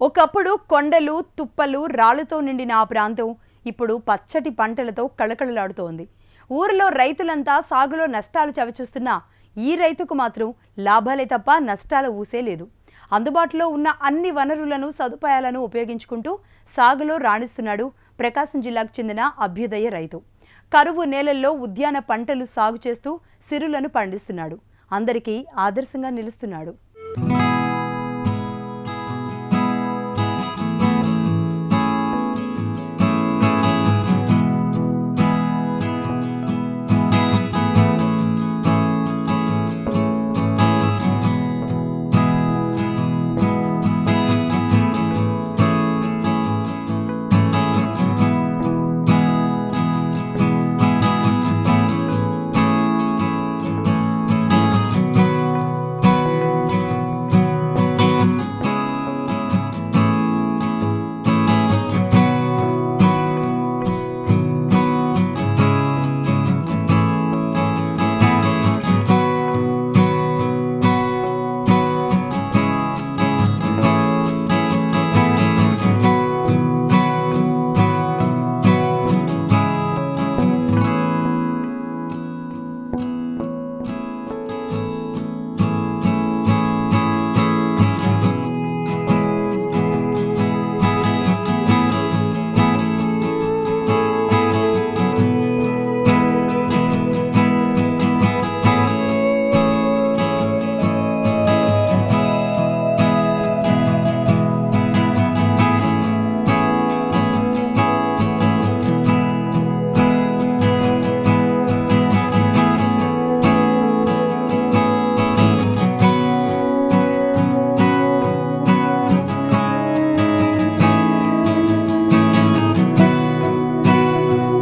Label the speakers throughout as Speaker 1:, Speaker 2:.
Speaker 1: ఒకప్పుడు కొండలు తుప్పలు రాళ్ళతో నిండిన ఆ ప్రాంతం ఇప్పుడు పచ్చటి పంటలతో కళకళలాడుతోంది. ఊరిలో రైతులంతా సాగులో నష్టాలు చవిచూస్తున్నా ఈ రైతుకు మాత్రం లాభాలే తప్ప నష్టాల ఊసే లేదు. అందుబాటులో ఉన్న అన్ని వనరులను సదుపాయాలను ఉపయోగించుకుంటూ సాగులో రాణిస్తున్నాడు ప్రకాశం జిల్లాకు చెందిన అభ్యుదయ రైతు. కరువు నేలల్లో ఉద్యాన పంటలు సాగు చేస్తూ సిరులను పండిస్తున్నాడు. అందరికీ ఆదర్శంగా నిలుస్తున్నాడు.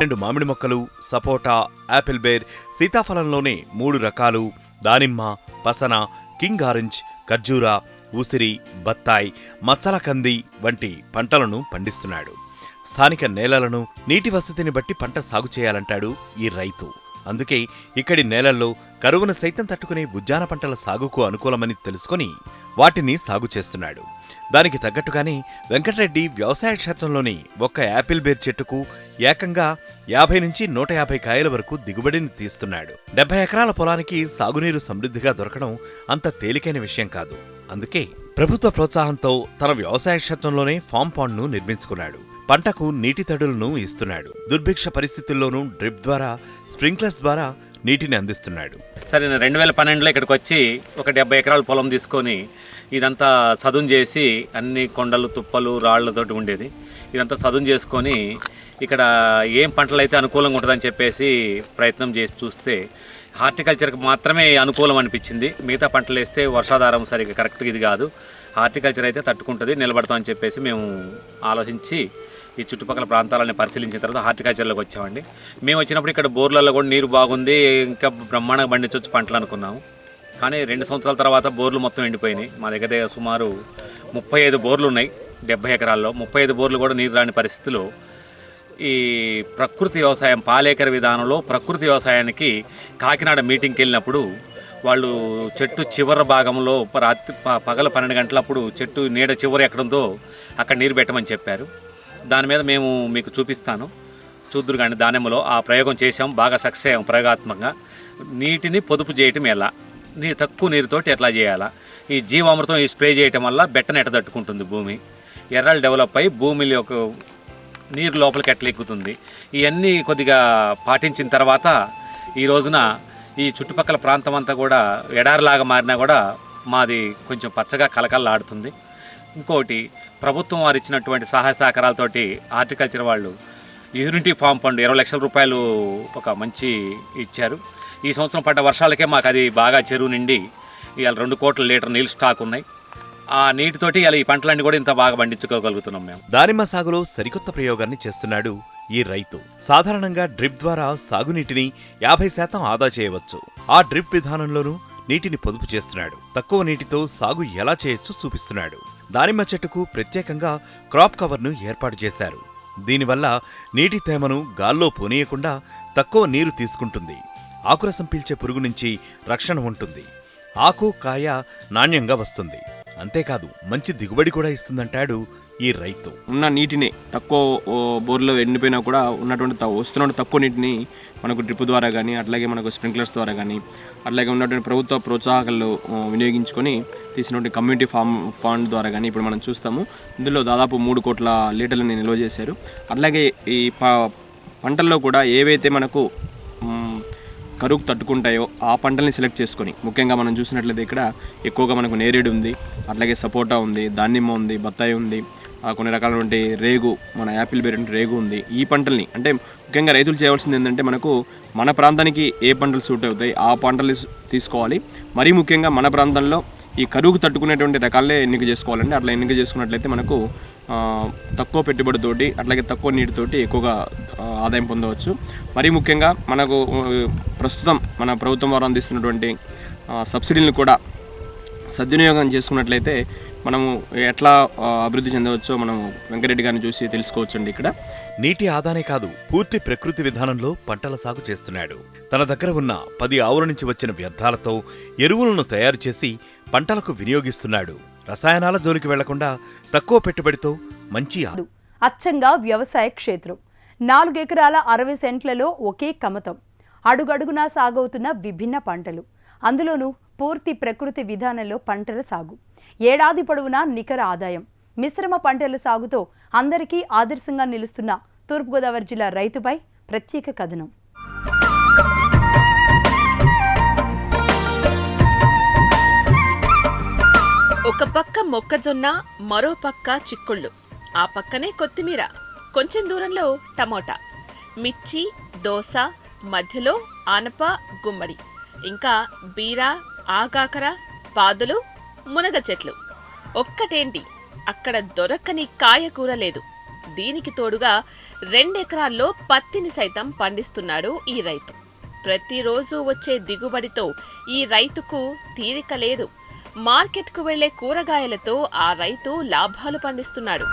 Speaker 2: రెండు మామిడి మొక్కలు సపోటా యాపిల్ బేర్ సీతాఫలంలోనే మూడు రకాలు. దానిమ్మ పసన కింగ్ ఆరెంజ్ ఖర్జూరా ఉసిరి బత్తాయి మచ్చలకంది వంటి పంటలను పండిస్తున్నాడు. స్థానిక నేలలను నీటి వసతిని బట్టి పంట సాగు చేయాలంటాడు ఈ రైతు. అందుకే ఇక్కడి నేలల్లో కరువును సైతం తట్టుకునే ఉద్యాన పంటల సాగుకు అనుకూలమని తెలుసుకొని వాటిని సాగు చేస్తున్నాడు. దానికి తగ్గట్టుగానే వెంకటరెడ్డి వ్యవసాయ క్షేత్రంలోని ఒక్క యాపిల్ బేర్ చెట్టుకు ఏకంగా యాభై నుంచి నూట యాభై కాయల వరకు దిగుబడిని తీస్తున్నాడు. డెబ్బై ఎకరాల పొలానికి సాగునీరు సమృద్ధిగా దొరకడం అంత తేలికైన విషయం కాదు. అందుకే ప్రభుత్వ ప్రోత్సాహంతో తన వ్యవసాయ క్షేత్రంలోనే ఫామ్ పాండ్ను నిర్మించుకున్నాడు. పంటకు నీటి తడులను ఇస్తున్నాడు. దుర్భిక్ష పరిస్థితుల్లోనూ డ్రిప్ ద్వారా స్ప్రింక్లర్స్ ద్వారా నీటిని అందిస్తున్నాడు.
Speaker 3: సరే నేను రెండు వేల పన్నెండులో ఇక్కడికి వచ్చి ఒక డెబ్బై ఎకరాల పొలం తీసుకొని ఇదంతా చదును చేసి అన్ని కొండలు తుప్పలు రాళ్ళతోటి ఉండేది. ఇదంతా చదును చేసుకొని ఇక్కడ ఏం పంటలు అయితే అనుకూలంగా ఉంటుందని చెప్పేసి ప్రయత్నం చేసి చూస్తే హార్టికల్చర్కి మాత్రమే అనుకూలం అనిపించింది. మిగతా పంటలు వేస్తే వర్షాధారం సరిగ్గా కరెక్ట్గా ఇది కాదు. హార్టికల్చర్ అయితే తట్టుకుంటుంది నిలబడతామని చెప్పేసి మేము ఆలోచించి ఈ చుట్టుపక్కల ప్రాంతాలని పరిశీలించిన తర్వాత హార్టికల్చర్లోకి వచ్చామండి. మేము వచ్చినప్పుడు ఇక్కడ బోర్లలో కూడా నీరు బాగుంది ఇంకా బ్రహ్మాండంగా పండించవచ్చు పంటలు అనుకున్నాము. కానీ రెండు సంవత్సరాల తర్వాత బోర్లు మొత్తం ఎండిపోయినాయి. మా దగ్గర సుమారు ముప్పై ఐదు బోర్లు ఉన్నాయి డెబ్బై ఎకరాల్లో. ముప్పై ఐదు బోర్లు కూడా నీరు రాని పరిస్థితిలో ఈ ప్రకృతి వ్యవసాయం పాలేకర విధానంలో ప్రకృతి వ్యవసాయానికి కాకినాడ మీటింగ్కి వెళ్ళినప్పుడు వాళ్ళు చెట్టు చివరి భాగంలో రాత్రి ప- పగల పన్నెండు గంటలప్పుడు చెట్టు నీడ చివరి ఎక్కడంతో అక్కడ నీరు పెట్టమని చెప్పారు. దాని మీద మేము మీకు చూపిస్తాను. చూద్దురు కానీ దానిమ్మలో ఆ ప్రయోగం చేసాం బాగా సక్సెస్ అయ్యాం ప్రయోగాత్మకంగా. నీటిని పొదుపు చేయటం ఎలా? నీ తక్కువ నీరుతోటి ఎట్లా చేయాలా? ఈ జీవామృతం ఈ స్ప్రే చేయటం వల్ల బెట్టను ఎట్ట తట్టుకుంటుంది భూమి? ఎర్రలు డెవలప్ అయ్యి భూమిలో ఒక నీరు లోపలికి ఎట్లా ఎక్కుతుంది? ఇవన్నీ కొద్దిగా పాటించిన తర్వాత ఈ రోజున ఈ చుట్టుపక్కల ప్రాంతం అంతా కూడా ఎడారిలాగా మారినా కూడా మాది కొంచెం పచ్చగా కలకల్లాడుతుంది ఇంకోటి ప్రభుత్వం వారు ఇచ్చినటువంటి సహాయ సహకారాలతోటి హార్టికల్చర్ వాళ్ళు యూనిటీ ఫామ్ ఫండ్ ఇరవై లక్షల రూపాయలు ఒక మంచి ఇచ్చారు. ఈ సంవత్సరం పడ్డ వర్షాలకే మాకు అది బాగా చెరువు నిండి ఇవాళ రెండు కోట్ల లీటర్ నీళ్ళు స్టాక్ ఉన్నాయి. ఆ నీటితోటి ఇలా ఈ పంటలన్నీ కూడా ఇంత బాగా పండించుకోగలుగుతున్నాం మేము.
Speaker 2: దానిమ్మ సాగులో సరికొత్త ప్రయోగాన్ని చేస్తున్నాడు ఈ రైతు. సాధారణంగా డ్రిప్ ద్వారా సాగునీటిని యాభై శాతం ఆదా చేయవచ్చు. ఆ డ్రిప్ విధానంలోనూ నీటిని పొదుపు చేస్తున్నాడు. తక్కువ నీటితో సాగు ఎలా చేయొచ్చో చూపిస్తున్నాడు. దానిమ్మ చెట్టుకు ప్రత్యేకంగా క్రాప్ కవర్ను ఏర్పాటు చేశారు. దీనివల్ల నీటి తేమను గాల్లో పోనీయకుండా తక్కువ నీరు తీసుకుంటుంది. ఆకురసం పీల్చే పురుగు నుంచి రక్షణ ఉంటుంది. ఆకు కాయ నాణ్యంగా వస్తుంది. అంతేకాదు మంచి దిగుబడి కూడా ఇస్తుందంటాడు ఈ రైతు.
Speaker 4: ఉన్న నీటిని తక్కువ బోర్లో ఎండిపోయినా కూడా ఉన్నటువంటి త- వస్తున్న తక్కువ నీటిని మనకు డ్రిప్ ద్వారా కానీ అట్లాగే మనకు స్ప్రింక్లర్స్ ద్వారా కానీ అట్లాగే ఉన్నటువంటి ప్రభుత్వ ప్రోత్సాహకాలు వినియోగించుకొని తీసినటువంటి కమ్యూనిటీ ఫామ్ ఫండ్ ద్వారా కానీ ఇప్పుడు మనం చూస్తాము. ఇందులో దాదాపు మూడు కోట్ల లీటర్లని నిల్వ చేశారు. అట్లాగే ఈ ప పంటల్లో కూడా ఏవైతే మనకు కరువుకు తట్టుకుంటాయో ఆ పంటల్ని సెలెక్ట్ చేసుకొని ముఖ్యంగా మనం చూసినట్లయితే ఇక్కడ ఎక్కువగా మనకు నేరేడు ఉంది అట్లాగే సపోటా ఉంది దానిమ్మ ఉంది బత్తాయి ఉంది కొన్ని రకాలైనటువంటి రేగు మన యాపిల్ బెరీ రేగు ఉంది. ఈ పంటల్ని అంటే ముఖ్యంగా రైతులు చేయవలసింది ఏంటంటే మనకు మన ప్రాంతానికి ఏ పంటలు సూట్ అవుతాయి ఆ పంటలు తీసుకోవాలి. మరీ ముఖ్యంగా మన ప్రాంతంలో ఈ కరువుకు తట్టుకునేటువంటి రకాలే ఎన్నిక చేసుకోవాలండి. అట్లా ఎన్నిక చేసుకున్నట్లయితే మనకు తక్కువ పెట్టుబడితోటి అట్లాగే తక్కువ నీటితోటి ఎక్కువగా ఆదాయం పొందవచ్చు. మరీ ముఖ్యంగా మనకు ప్రస్తుతం మన ప్రభుత్వం వారు అందిస్తున్నటువంటి సబ్సిడీలను కూడా సద్వినియోగం చేసుకున్నట్లయితే మనము ఎట్లా అభివృద్ధి చెందవచ్చో మనం వెంకరెడ్డి గారిని చూసి తెలుసుకోవచ్చండి ఇక్కడ.
Speaker 2: నీటి ఆదానే కాదు పూర్తి ప్రకృతి విధానంలో పంటల సాగు చేస్తున్నాడు. తన దగ్గర ఉన్న పది ఆవుల నుంచి వచ్చిన వ్యర్థాలతో ఎరువులను తయారు చేసి పంటలకు వినియోగిస్తున్నాడు. రసాయనాల జోలికి వెళ్ళకుండా తక్కువ పెట్టుబడితో మంచి
Speaker 1: అచ్చంగా వ్యవసాయ క్షేత్రం. నాలుగెకరాల అరవై సెంట్లలో ఒకే కమతం. అడుగడుగునా సాగవుతున్న విభిన్న పంటలు. అందులోనూ పూర్తి ప్రకృతి విధానంలో పంటల సాగు. ఏడాది పొడవునా నికర ఆదాయం. మిశ్రమ పంటల సాగుతో అందరికీ ఆదర్శంగా నిలుస్తున్న తూర్పుగోదావరి జిల్లా రైతుపై ప్రత్యేక కథనం.
Speaker 5: ఒక పక్క మొక్కజొన్న మరో పక్క చిక్కుళ్ళు. ఆ పక్కనే కొత్తిమీర. కొంచెం దూరంలో టమోటా. మిర్చి దోస మధ్యలో ఆనప గుమ్మడి. ఇంకా బీర ఆగాకర పాదులు మునగ చెట్లు. ఒక్కటేంటి? అక్కడ దొరకని కాయకూర లేదు. దీనికి తోడుగా రెండెకరాల్లో పత్తిని సైతం పండిస్తున్నాడు ఈ రైతు. ప్రతిరోజు వచ్చే దిగుబడితో ఈ రైతుకు తీరిక లేదు. మార్కెట్కు వెళ్ళే కూరగాయలతో ఆ రైతు లాభాలు పండిస్తున్నాడు.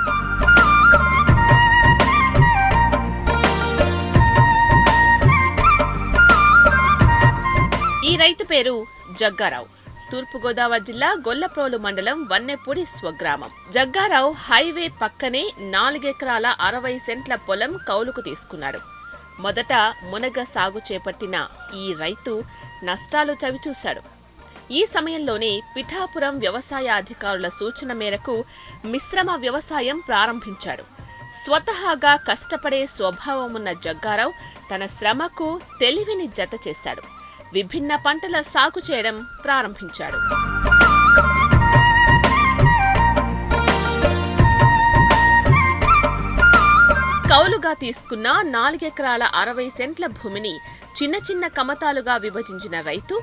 Speaker 5: ఈ రైతు పేరు జగ్గారావు. తూర్పుగోదావరి జిల్లా గొల్లప్రోలు మండలం వన్నెపూడి స్వగ్రామం. జగ్గారావు హైవే పక్కనే నాలుగెకరాల అరవై సెంట్ల పొలం కౌలుకు తీసుకున్నాడు. మొదట మునగ సాగు చేపట్టిన ఈ రైతు నష్టాలు చవిచూశాడు. ఈ సమయంలోనే పిఠాపురం వ్యవసాయ అధికారుల సూచన మేరకు మిశ్రమ వ్యవసాయం ప్రారంభించాడు. స్వతహాగా కష్టపడే స్వభావమున్న జగ్గారావు తన శ్రమకు తెలివిని జత చేశాడు. విభిన్న పంటల సాగు చేయడం ప్రారంభించాడు. కౌలుగా తీసుకున్న నాలుగెకరాల అరవై సెంట్ల భూమిని చిన్న చిన్న కమతాలుగా విభజించిన రైతు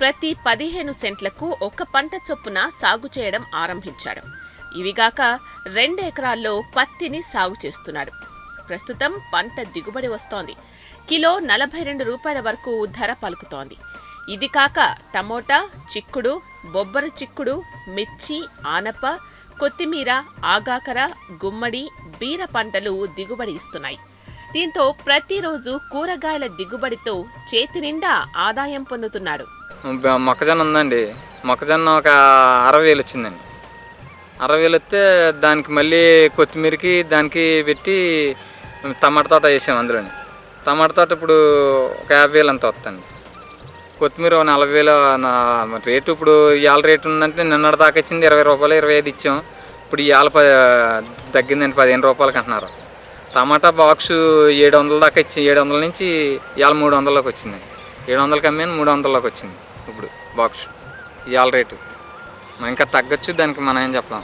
Speaker 5: ప్రతి పదిహేను సెంట్లకు ఒక పంట చొప్పున సాగు చేయడం ఆరంభించాడు. ఇవిగాక రెండు ఎకరాల్లో పత్తిని సాగు చేస్తున్నాడు. ప్రస్తుతం పంట దిగుబడి వస్తోంది. కిలో నలభై రెండు రూపాయల వరకు ధర పలుకుతోంది. ఇది కాక టమోటా చిక్కుడు బొబ్బర చిక్కుడు మిర్చి ఆనప కొత్తిమీర ఆగాకర గుమ్మడి బీర పంటలు దిగుబడి ఇస్తున్నాయి. దీంతో ప్రతిరోజు కూరగాయల దిగుబడితో చేతి నిండా ఆదాయం పొందుతున్నాడు
Speaker 6: మొక్కజొన్న ఉందండి. మొక్కజొన్న ఒక అరవై వేలు వచ్చిందండి. అరవై వేలు వస్తే దానికి మళ్ళీ కొత్తిమీరకి దానికి పెట్టి టమాటా తోట వేసాం అందులోని. టమాటా తోట ఇప్పుడు ఒక యాభై వేలు అంత వస్తుంది. కొత్తిమీర నలభై వేలు నా- రేటు ఇప్పుడు ఇవాళ రేటు ఉందంటే నిన్నటి దాకా వచ్చింది ఇరవై రూపాయలు ఇరవై ఐదు ఇచ్చాం. ఇప్పుడు ఇవాళ ప తగ్గిందండి పదిహేను రూపాయలకి అంటున్నారు. టమాటా బాక్స్ ఏడు వందల దాకా ఇచ్చి ఏడు వందల నుంచి ఇవాళ మూడు వందలలోకి వచ్చింది. ఏడు వందలకి అమ్మాను మూడు వందలలోకి వచ్చింది ఇప్పుడు బాక్స్. ఇవాళ రేటు. ఇంకా తగ్గొచ్చు దానికి మనం ఏం చెప్పలేం.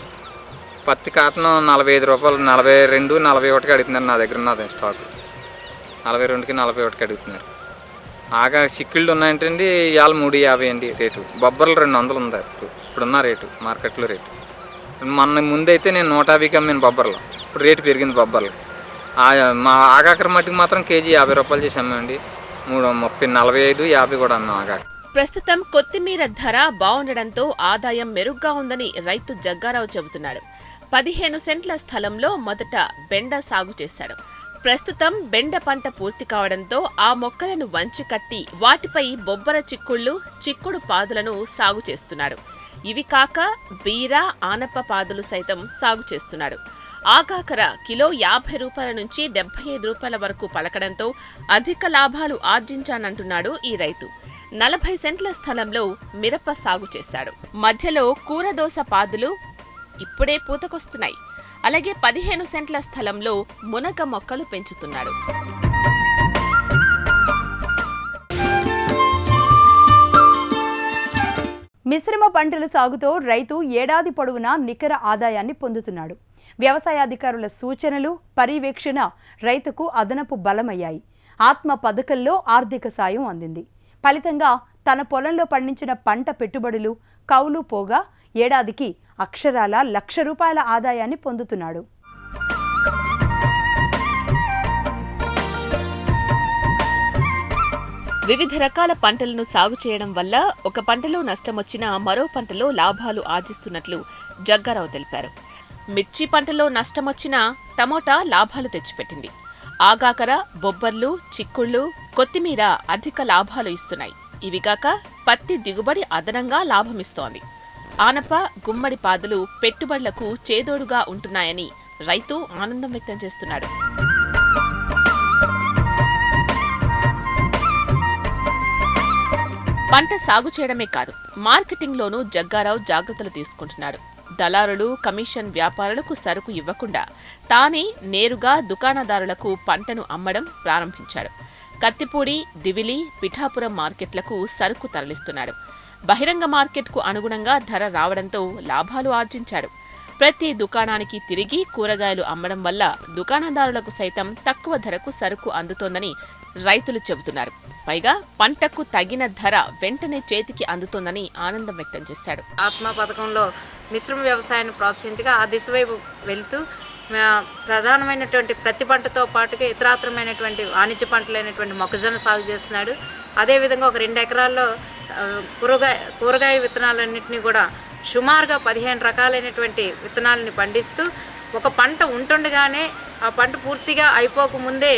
Speaker 6: పత్తి కాటన్ నలభై ఐదు రూపాయలు నలభై రెండు నలభై ఒకటికి అడుగుతున్నారు నా దగ్గర ఉన్నది స్టాక్. నలభై రెండుకి నలభై ఒకటికి అడుగుతున్నారు. ఆగా చిక్కుళ్ళు ఉన్నాయంటండి ఇవాళ మూడు యాభై అండి రేటు. బొబ్బర్లు రెండు వందలు ఉంది ఇప్పుడు ఇప్పుడున్న రేటు మార్కెట్లో రేటు. మొన్న ముందైతే నేను నూట యాభైకి అమ్మిన బొబ్బర్లు. ఇప్పుడు రేటు పెరిగింది బొబ్బర్లు. మా ఆగాకర మట్టికి మాత్రం కేజీ యాభై రూపాయలు చేసి అమ్మామండి. మూడు ముప్పై నలభై ఐదు యాభై కూడా అమ్మాం ఆగాక
Speaker 5: ప్రస్తుతం కొత్తిమీర ధర బాగుండడంతో ఆదాయం మెరుగ్గా ఉందని రైతు జగ్గారావు చెబుతున్నాడు. పదిహేను సెంట్ల స్థలంలో మొదట బెండ సాగు చేశాడు. ప్రస్తుతం బెండ పంట పూర్తి కావడంతో ఆ మొక్కలను వంచి కట్టి వాటిపై బొబ్బర చిక్కుళ్ళు చిక్కుడు పాదులను సాగు చేస్తున్నాడు ఇవి కాక బీర ఆనప పాదులు సైతం సాగు చేస్తున్నాడు ఆకాకర కిలో యాభై రూపాయల నుంచి డెబ్బై ఐదు రూపాయల వరకు పలకడంతో అధిక లాభాలు ఆర్జించానంటున్నాడు ఈ రైతు. నలభై సెంట్ల స్థలంలో మిరప సాగు చేశాడు. మధ్యలో కూరదోస పాదులు ఇప్పుడే పూతకొస్తున్నాయి. అలాగే పదిహేను సెంట్ల స్థలంలో మునగ మొక్కలు పెంచుతున్నాడు.
Speaker 1: మిశ్రమ పంటల సాగుతో రైతు ఏడాది పొడవునా నికర ఆదాయాన్ని పొందుతున్నాడు. వ్యవసాయ అధికారుల సూచనలు పర్యవేక్షణ రైతుకు అదనపు బలమయ్యాయి. ఆత్మ పథకంలో ఆర్థిక సాయం అందింది. ఫలితంగా తన పొలంలో పండించిన పంట పెట్టుబడులు కౌలు పోగా ఏడాదికి అక్షరాల లక్ష రూపాయల ఆదాయాన్ని పొందుతున్నాడు.
Speaker 5: వివిధ రకాల పంటలను సాగు చేయడం వల్ల ఒక పంటలో నష్టమొచ్చినా మరో పంటలో లాభాలు ఆర్జిస్తున్నట్లు జగ్గారావు తెలిపారు. మిర్చి పంటలో నష్టమొచ్చినా టమోటా లాభాలు తెచ్చిపెట్టింది. ఆగాకర బొబ్బర్లు చిక్కుళ్ళు కొత్తిమీర అధిక లాభాలు ఇస్తున్నాయి. ఇవిగాక పత్తి దిగుబడి అదనంగా లాభమిస్తోంది. ఆనప గుమ్మడి పాదులు పెట్టుబడులకు చేదోడుగా ఉంటున్నాయని రైతు ఆనందం వ్యక్తం చేస్తున్నాడు. పంట సాగు చేయడమే కాదు మార్కెటింగ్లోనూ జగ్గారావు జాగ్రత్తలు తీసుకుంటున్నాడు. దళారులు కమిషన్ వ్యాపారులకు సరుకు ఇవ్వకుండా తానే నేరుగా దుకాణదారులకు పంటను అమ్మడం ప్రారంభించాడు. కత్తిపూడి దివిలి పిఠాపురం మార్కెట్లకు సరుకు తరలిస్తున్నాడు. బహిరంగ మార్కెట్కు అనుగుణంగా ధర రావడంతో లాభాలు ఆర్జించాడు ప్రతి దుకాణానికి తిరిగి కూరగాయలు అమ్మడం వల్ల దుకాణదారులకు సైతం తక్కువ ధరకు సరుకు అందుతోందని రైతులు చెబుతున్నారు. పైగా పంటకు తగిన ధర వెంటనే చేతికి అందుతోందని ఆనందం వ్యక్తం చేశాడు
Speaker 7: ఆత్మ పథకంలో మిశ్రమ వ్యవసాయాన్ని ప్రోత్సహించగా ఆ దిశ వైపు వెళ్తూ ప్రధానమైనటువంటి ప్రతి పంటతో పాటుగా ఇతరాత్రమైనటువంటి వాణిజ్య పంటలైనటువంటి మొక్కజొన్న సాగు చేస్తున్నాడు. అదేవిధంగా ఒక రెండు ఎకరాల్లో కూరగాయ కూరగాయ విత్తనాలన్నింటినీ కూడా సుమారుగా పదిహేను రకాలైనటువంటి విత్తనాలని పండిస్తూ ఒక పంట ఉంటుండగానే ఆ పంట పూర్తిగా అయిపోకముందే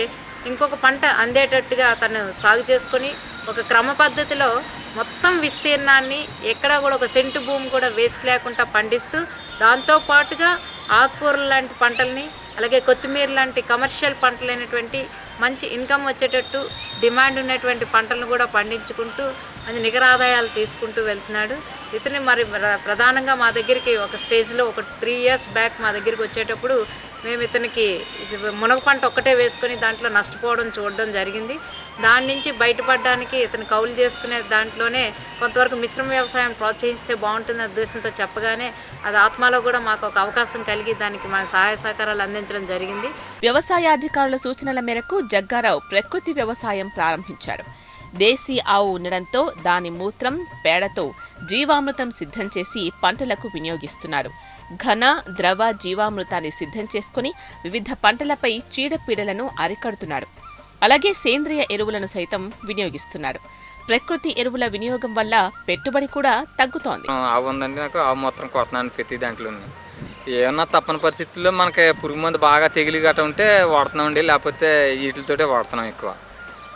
Speaker 7: ఇంకొక పంట అందేటట్టుగా తను సాగు చేసుకొని ఒక క్రమ పద్ధతిలో మొత్తం విస్తీర్ణాన్ని ఎక్కడా కూడా ఒక సెంటు భూమి కూడా వేస్ట్ లేకుండా పండిస్తూ దాంతో పాటుగా ఆకుకూరలు లాంటి పంటల్ని అలాగే కొత్తిమీర లాంటి కమర్షియల్ పంటలైనటువంటి మంచి ఇన్కమ్ వచ్చేటట్టు డిమాండ్ ఉన్నటువంటి పంటలను కూడా పండించుకుంటూ అది నికర ఆదాయాలు తీసుకుంటూ వెళ్తున్నాడు. ఇతని మరి ప్ర- ప్రధానంగా మా దగ్గరికి ఒక స్టేజ్లో ఒక త్రీ ఇయర్స్ బ్యాక్ మా దగ్గరికి వచ్చేటప్పుడు మేము ఇతనికి మునగ పంట ఒక్కటే వేసుకొని దాంట్లో నష్టపోవడం చూడడం జరిగింది. దాని నుంచి బయటపడడానికి ఇతను కౌలు చేసుకునే దాంట్లోనే కొంతవరకు మిశ్రమ వ్యవసాయం ప్రోత్సహిస్తే బాగుంటుందనే ఉద్దేశంతో చెప్పగానే అది ఆత్మలో కూడా మాకు ఒక అవకాశం కలిగి దానికి మన సహాయ సహకారాలు అందించడం జరిగింది.
Speaker 5: వ్యవసాయ అధికారుల సూచనల మేరకు జగ్గారావు ప్రకృతి వ్యవసాయం ప్రారంభించాడు దేశీ ఆవు ఉండడంతో దాని మూత్రం పేడతో జీవామృతం సిద్ధం చేసి పంటలకు వినియోగిస్తున్నారు. ఘన ద్రవ జీవామృతాన్ని సిద్ధం చేసుకుని వివిధ పంటలపై చీడపీడలను అరికడుతున్నాడు. అలాగే సేంద్రియ ఎరువులను సైతం వినియోగిస్తున్నాడు. ప్రకృతి ఎరువుల వినియోగం వల్ల పెట్టుబడి కూడా తగ్గుతోంది.
Speaker 6: ఆవు ఉందండి నాకు ఆవు మొత్తం కొత్తనాన్ని ప్రతి దాంట్లో ఏమన్నా తప్పని పరిస్థితుల్లో మనకి పురుగు మందు బాగా తెగిలి గట్ట ఉంటే వాడుతున్నామండి లేకపోతే వీటితోటే వాడుతున్నాం ఎక్కువ.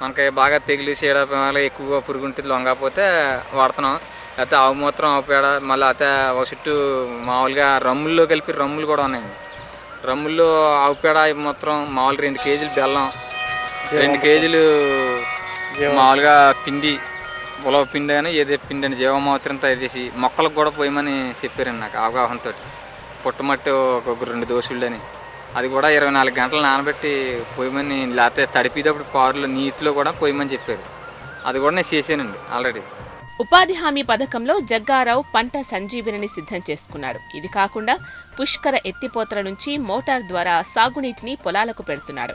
Speaker 6: మనకి బాగా తెగిలి చీడ ఎక్కువగా పురుగు ఉంటుంది లొంగకపోతే వాడుతున్నాం. లేకపోతే ఆవు మూత్రం ఆవు పేడ మళ్ళీ అయితే ఒక చుట్టూ మామూలుగా రమ్ముల్లో కలిపి రమ్ములు కూడా ఉన్నాయండి రమ్ముల్లో ఆవు పేడ మూత్రం మామూలు రెండు కేజీలు బెల్లం రెండు కేజీలు మామూలుగా పిండి ఉలవ పిండి అని ఏదే పిండి అని జీవమాత్రం తయారు చేసి మొక్కలకు కూడా పోయమని చెప్పారండి నాకు అవగాహనతో పుట్టమట్టి ఒక రెండు దోశలు అని అది కూడా ఇరవై నాలుగు గంటలు నానబెట్టి పోయమని లేకపోతే తడిపేటప్పుడు పారులో నీటిలో కూడా పోయమని చెప్పారు. అది కూడా నేను చేశానండి ఆల్రెడీ.
Speaker 5: ఉపాధి హామీ పథకంలో జగ్గారావు పంట సంజీవిని సిద్ధం చేసుకున్నాడు ఇది కాకుండా పుష్కర ఎత్తిపోతల నుంచి మోటార్ ద్వారా సాగునీటిని పొలాలకు పెడుతున్నాడు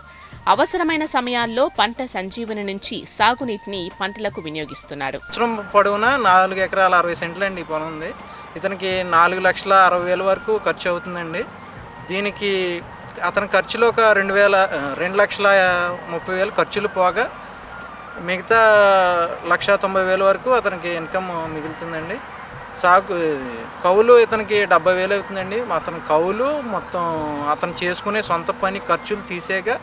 Speaker 5: అవసరమైన సమయాల్లో పంట సంజీవని నుంచి సాగునీటిని పంటలకు వినియోగిస్తున్నాడు
Speaker 8: సంవత్సరం పొడవునా నాలుగు ఎకరాల అరవై సెంట్లు అండి ఈ పొలం ఉంది. ఇతనికి నాలుగు లక్షల అరవై వేల వరకు ఖర్చు అవుతుందండి. దీనికి అతని ఖర్చులో ఒక రెండు వేల రెండు లక్షల ముప్పై వేలు ఖర్చులు పోగా మిగతా లక్ష తొంభై వేల వరకు అతనికి ఇన్కమ్ మిగులుతుందండి. సాగు కౌలు ఇతనికి డెబ్బై వేలు అవుతుందండి. అతని కౌలు మొత్తం అతను చేసుకునే సొంత పని ఖర్చులు తీసేగా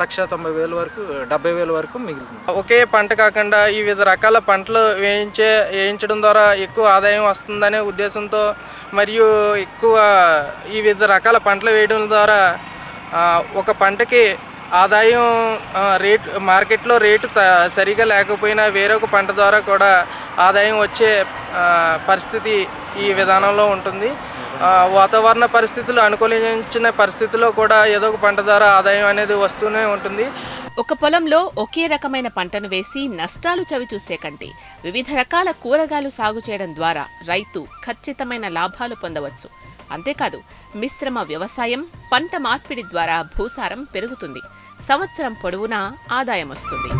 Speaker 8: లక్ష తొంభై వేలు వరకు డెబ్బై వేల వరకు మిగులుతుంది.
Speaker 9: ఒకే పంట కాకుండా వివిధ రకాల పంటలు వేయించే వేయించడం ద్వారా ఎక్కువ ఆదాయం వస్తుందనే ఉద్దేశంతో మరియు ఎక్కువ ఈ వివిధ రకాల పంటలు వేయడం ద్వారా ఒక పంటకి ఆదాయం రేట్ మార్కెట్లో రేటు త సరిగా లేకపోయినా వేరొక పంట ద్వారా కూడా ఆదాయం వచ్చే పరిస్థితి ఈ విధానంలో ఉంటుంది. వాతావరణ పరిస్థితులు అనుకూలించిన పరిస్థితిలో కూడా ఏదో ఒక పంట ద్వారా ఆదాయం అనేది వస్తూనే ఉంటుంది.
Speaker 5: ఒక పొలంలో ఒకే రకమైన పంటను వేసి నష్టాలు చవిచూసే కంటే వివిధ రకాల కూరగాయలు సాగు చేయడం ద్వారా రైతు ఖచ్చితమైన లాభాలు పొందవచ్చు. అంతేకాదు మిశ్రమ వ్యవసాయం పంట మార్పిడి ద్వారా భూసారం పెరుగుతుంది. సంవత్సరం పొడవునా ఆదాయం వస్తుంది.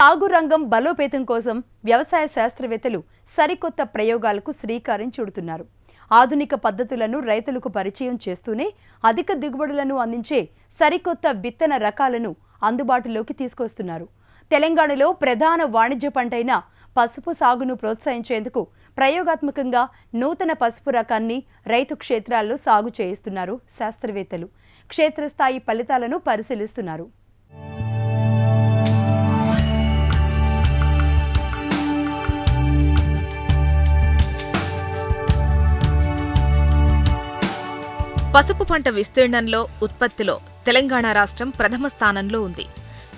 Speaker 1: సాగు రంగం బలోపేతం కోసం వ్యవసాయ శాస్త్రవేత్తలు సరికొత్త ప్రయోగాలకు శ్రీకారం చుడుతున్నారు. ఆధునిక పద్ధతులను రైతులకు పరిచయం చేస్తూనే అధిక దిగుబడులను అందించే సరికొత్త విత్తన రకాలను అందుబాటులోకి తీసుకొస్తున్నారు. తెలంగాణలో ప్రధాన వాణిజ్య పంటైన పసుపు సాగును ప్రోత్సహించేందుకు ప్రయోగాత్మకంగా నూతన పసుపు రకాన్ని రైతు క్షేత్రాల్లో సాగు చేయిస్తున్నారు శాస్త్రవేత్తలు. క్షేత్రస్థాయి ఫలితాలను పరిశీలిస్తున్నారు.
Speaker 10: పసుపు పంట విస్తీర్ణంలో ఉత్పత్తిలో తెలంగాణ రాష్ట్రం ప్రథమ స్థానంలో ఉంది.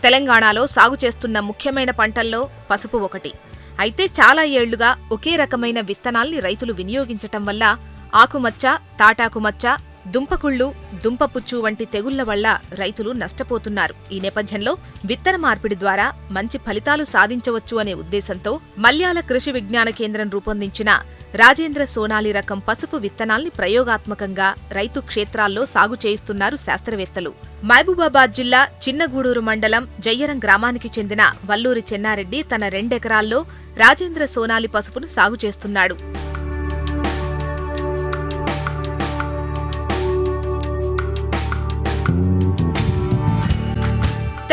Speaker 10: తెలంగాణలో సాగు చేస్తున్న ముఖ్యమైన పంటల్లో పసుపు ఒకటి. అయితే చాలా ఏళ్ళుగా ఒకే రకమైన విత్తనాల్ని రైతులు వినియోగించటం వల్ల ఆకుమచ్చ తాటాకుమచ్చ దుంపకుళ్ళు దుంపపుచ్చు వంటి తెగుళ్ళ వల్ల రైతులు నష్టపోతున్నారు. ఈ నేపథ్యంలో విత్తన మార్పిడి ద్వారా మంచి ఫలితాలు సాధించవచ్చు అనే ఉద్దేశంతో మల్యాల కృషి విజ్ఞాన కేంద్రం రూపొందించిన రాజేంద్ర సోనాలి రకం పసుపు విత్తనాల్ని ప్రయోగాత్మకంగా రైతు క్షేత్రాల్లో సాగు చేయిస్తున్నారు శాస్త్రవేత్తలు. మహబూబాబాద్ జిల్లా చిన్నగూడూరు మండలం జయ్యరం గ్రామానికి చెందిన వల్లూరి చెన్నారెడ్డి తన రెండెకరాల్లో రాజేంద్ర సోనాలి పసుపును సాగు చేస్తున్నాడు.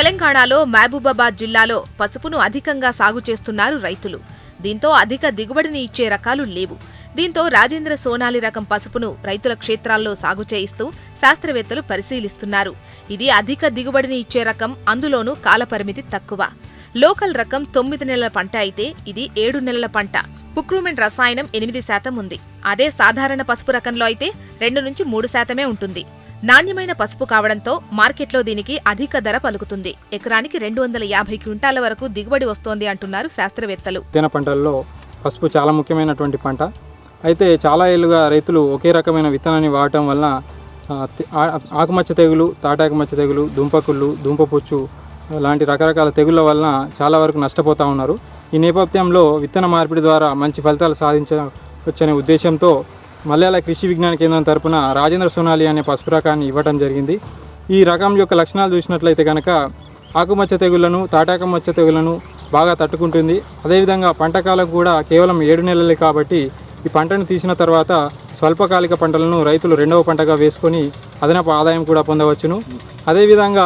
Speaker 10: తెలంగాణలో మహబూబాబాద్ జిల్లాలో పసుపును అధికంగా సాగు చేస్తున్నారు రైతులు. దీంతో అధిక దిగుబడిని ఇచ్చే రకాలు లేవు. దీంతో రాజేంద్ర సోనాలి రకం పసుపును రైతుల క్షేత్రాల్లో సాగు చేయిస్తూ శాస్త్రవేత్తలు పరిశీలిస్తున్నారు. ఇది అధిక దిగుబడిని ఇచ్చే రకం అందులోనూ కాలపరిమితి తక్కువ. లోకల్ రకం తొమ్మిది నెలల పంట అయితే ఇది ఏడు నెలల పంట. పుక్రూమెంట్ రసాయనం ఎనిమిది శాతం ఉంది. అదే సాధారణ పసుపు రకంలో అయితే రెండు నుంచి మూడు శాతమే ఉంటుంది. నాణ్యమైన పసుపు కావడంతో మార్కెట్లో దీనికి అధిక ధర పలుకుతుంది. ఎకరానికి రెండు వందల యాభై క్వింటాల వరకు దిగుబడి వస్తోంది అంటున్నారు శాస్త్రవేత్తలు.
Speaker 11: తేనె పంటల్లో పసుపు చాలా ముఖ్యమైనటువంటి పంట. అయితే చాలా ఏళ్ళుగా రైతులు ఒకే రకమైన విత్తనాన్ని వాడటం వలన ఆకుమచ్చ తెగులు తాటాకుమచ్చ తెగులు దుంపకుళ్ళు దుంపపుచ్చు లాంటి రకరకాల తెగుళ్ళ వలన చాలా వరకు నష్టపోతూ ఉన్నారు. ఈ నేపథ్యంలో విత్తన మార్పిడి ద్వారా మంచి ఫలితాలు సాధించవచ్చనే ఉద్దేశంతో మలయాళ కృషి విజ్ఞాన కేంద్రం తరపున రాజేంద్ర సోనాలి అనే పసుపు రకాన్ని ఇవ్వడం జరిగింది. ఈ రకం యొక్క లక్షణాలు చూసినట్లయితే కనుక ఆకుమచ్చ తెగుళ్ళను తాటాకుమచ్చ తెగులను బాగా తట్టుకుంటుంది. అదేవిధంగా పంట కాలం కూడా కేవలం ఏడు నెలలే కాబట్టి ఈ పంటను తీసిన తర్వాత స్వల్పకాలిక పంటలను రైతులు రెండవ పంటగా వేసుకొని అదనపు ఆదాయం కూడా పొందవచ్చును. అదేవిధంగా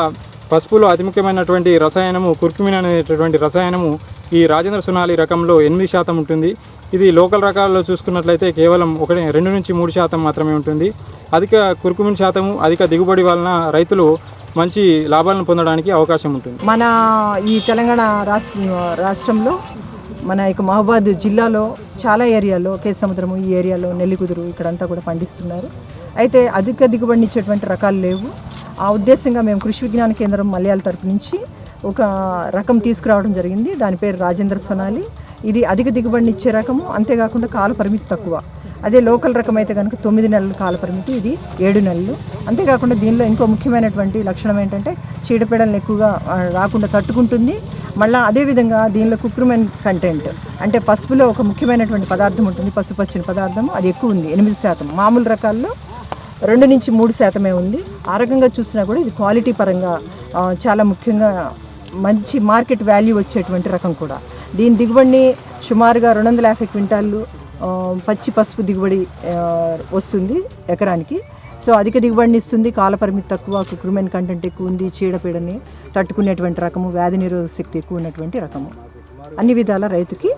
Speaker 11: పసుపులో అతి ముఖ్యమైనటువంటి రసాయనము కుర్కుమిన్ అనేటటువంటి రసాయనము ఈ రాజేంద్ర సునాలి రకంలో ఎనిమిది శాతం ఉంటుంది. ఇది లోకల్ రకాల్లో చూసుకున్నట్లయితే కేవలం ఒకటి రెండు నుంచి మూడు శాతం మాత్రమే ఉంటుంది. అధిక కుర్కుమిన్ శాతము అధిక దిగుబడి వలన రైతులు మంచి లాభాలను పొందడానికి అవకాశం ఉంటుంది.
Speaker 12: మన ఈ తెలంగాణ రాష్ట్ర రాష్ట్రంలో మన యొక్క మహబాద్ జిల్లాలో చాలా ఏరియాలో కేసముద్రము ఈ ఏరియాలో నెల్లికుదురు ఇక్కడంతా కూడా పండిస్తున్నారు. అయితే అధిక దిగుబడినిచ్చేటువంటి రకాలు లేవు. ఆ ఉద్దేశంగా మేము కృషి విజ్ఞాన కేంద్రం మలయాళ తరపు నుంచి ఒక రకం తీసుకురావడం జరిగింది. దాని పేరు రాజేంద్ర సొనాలి. ఇది అధిక దిగుబడినిచ్చే రకము అంతేకాకుండా కాల పరిమితి తక్కువ. అదే లోకల్ రకం అయితే కనుక తొమ్మిది నెలల కాల పరిమితి ఇది ఏడు నెలలు. అంతేకాకుండా దీనిలో ఇంకో ముఖ్యమైనటువంటి లక్షణం ఏంటంటే చీడపీడలను ఎక్కువగా రాకుండా తట్టుకుంటుంది. మళ్ళీ అదేవిధంగా దీనిలో కుక్రుమెన్ కంటెంట్ అంటే పసుపులో ఒక ముఖ్యమైనటువంటి పదార్థం ఉంటుంది పసుపు వచ్చిన పదార్థం అది ఎక్కువ ఉంది ఎనిమిది శాతం. మామూలు రకాల్లో రెండు నుంచి మూడు శాతమే ఉంది. ఆ రకంగా చూసినా కూడా ఇది క్వాలిటీ పరంగా చాలా ముఖ్యంగా మంచి మార్కెట్ వాల్యూ వచ్చేటువంటి రకం కూడా. దీని దిగుబడిని సుమారుగా రెండు వందల యాభై క్వింటాళ్ళు పచ్చి పసుపు దిగుబడి వస్తుంది ఎకరానికి. సో అధిక దిగుబడిని ఇస్తుంది కాలపరిమితి తక్కువ కుక్రుమెన్ కంటెంట్ ఎక్కువ ఉంది చీడపీడని తట్టుకునేటువంటి రకము వ్యాధి నిరోధక శక్తి ఎక్కువ ఉన్నటువంటి రకము. అన్ని విధాల రైతుకి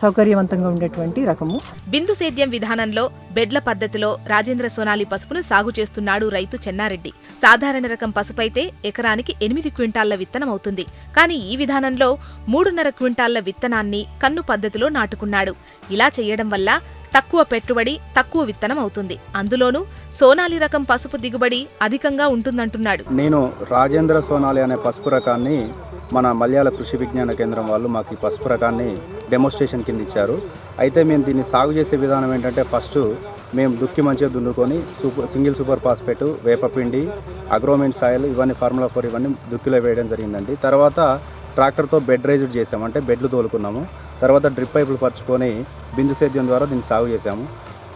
Speaker 12: సౌకర్యవంతంగా ఉండేటువంటి రకము.
Speaker 10: బిందు సేద్యం విధానంలో బెడ్ల పద్ధతిలో రాజేంద్ర సోనాలి పసుపును సాగు చేస్తున్నాడు రైతు చెన్నారెడ్డి. సాధారణ రకం పసుపైతే ఎకరానికి ఎనిమిది క్వింటాళ్ళ విత్తనం అవుతుంది. కానీ ఈ విధానంలో మూడున్నర క్వింటాళ్ళ విత్తనాన్ని కన్ను పద్ధతిలో నాటుకున్నాడు. ఇలా చేయడం వల్ల తక్కువ పెట్టుబడి తక్కువ విత్తనం అవుతుంది. అందులోనూ సోనాలి రకం పసుపు దిగుబడి అధికంగా ఉంటుందంటున్నాడు.
Speaker 13: నేను రాజేంద్ర సోనాలి అనే పసుపు రకాన్ని మన మలయాళ కృషి విజ్ఞాన కేంద్రం వాళ్ళు మాకు ఈ పసుపు రకాన్ని డెమోన్స్ట్రేషన్ కింద ఇచ్చారు. అయితే మేము దీన్ని సాగు చేసే విధానం ఏంటంటే ఫస్ట్ మేము దుక్కి మంచిగా దున్నుకొని సూపర్ సింగిల్ సూపర్ ఫాస్ఫేట్ వేపపిండి అగ్రోమెంట్ సాయిల్ ఇవన్నీ ఫార్ములా ఫోర్ ఇవన్నీ దుక్కిలో వేయడం జరిగిందండి. తర్వాత ట్రాక్టర్తో బెడ్ రైజ్డ్ చేసాము. అంటే బెడ్లు తోలుకున్నాము. తర్వాత డ్రిప్ పైపులు పరుచుకొని బిందు సేద్యం ద్వారా దీన్ని సాగు చేసాము.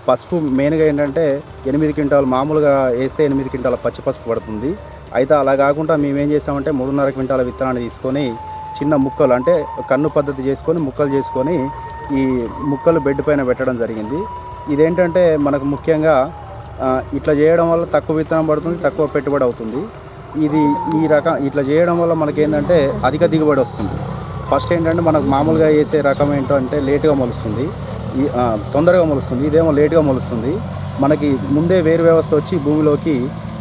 Speaker 13: పసుపు మెయిన్గా ఏంటంటే ఎనిమిది క్వింటాలు మామూలుగా వేస్తే ఎనిమిది క్వింటాల పచ్చి పసుపు పడుతుంది. అయితే అలా కాకుండా మేము ఏం చేసామంటే మూడున్నర క్వింటాల విత్తనాన్ని తీసుకొని చిన్న ముక్కలు అంటే కన్ను పద్ధతి చేసుకొని ముక్కలు చేసుకొని ఈ ముక్కలు బెడ్ పైన పెట్టడం జరిగింది. ఇదేంటంటే మనకు ముఖ్యంగా ఇట్లా చేయడం వల్ల తక్కువ విత్తనం పడుతుంది తక్కువ పెట్టుబడి అవుతుంది. ఇది ఈ రకం ఇట్లా చేయడం వల్ల మనకేంటంటే అధిక దిగుబడి వస్తుంది. ఫస్ట్ ఏంటంటే మనకు మామూలుగా వేసే రకం ఏంటంటే లేటుగా మొలుస్తుంది. తొందరగా మొలుస్తుంది. ఇదేమో లేటుగా మొలుస్తుంది. మనకి ముందే వేరు వ్యవస్థ వచ్చి భూమిలోకి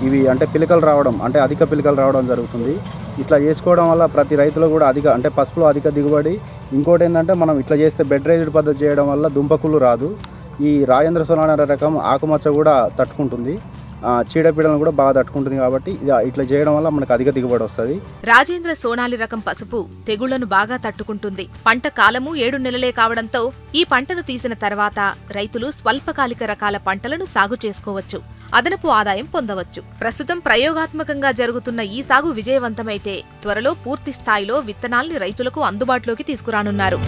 Speaker 13: ఇవి అంటే పిలకలు రావడం అంటే అధిక పిలకలు రావడం జరుగుతుంది. ఇట్లా చేసుకోవడం వల్ల ప్రతి రైతులో కూడా అధిక అంటే పసుపులో అధిక దిగుబడి. ఇంకోటి ఏంటంటే మనం ఇట్లా చేస్తే బెడ్ రైజ్డ్ పద్ధతి చేయడం వల్ల దుంపకుళ్ళు రాదు. ఈ రాజేంద్ర సోనాన రకం ఆకుమచ్చ కూడా తట్టుకుంటుంది. చీడపీడలను కూడా బాగా తట్టుకుంటుంది కాబట్టి ఇట్లా చేయడం వల్ల మనకు అధిక దిగుబడి వస్తుంది.
Speaker 10: రాజేంద్ర సోనాలి రకం పసుపు తెగుళ్ళను బాగా తట్టుకుంటుంది. పంట కాలము ఏడు నెలలే కావడంతో ఈ పంటను తీసిన తర్వాత రైతులు స్వల్పకాలిక రకాల పంటలను సాగు చేసుకోవచ్చు. అదనపు ఆదాయం పొందవచ్చు. ప్రస్తుతం ప్రయోగాత్మకంగా జరుగుతున్న ఈ సాగు విజయవంతమైతే త్వరలో పూర్తి స్థాయిలో విత్తనాల్ని రైతులకు అందుబాటులోకి తీసుకురానున్నారు.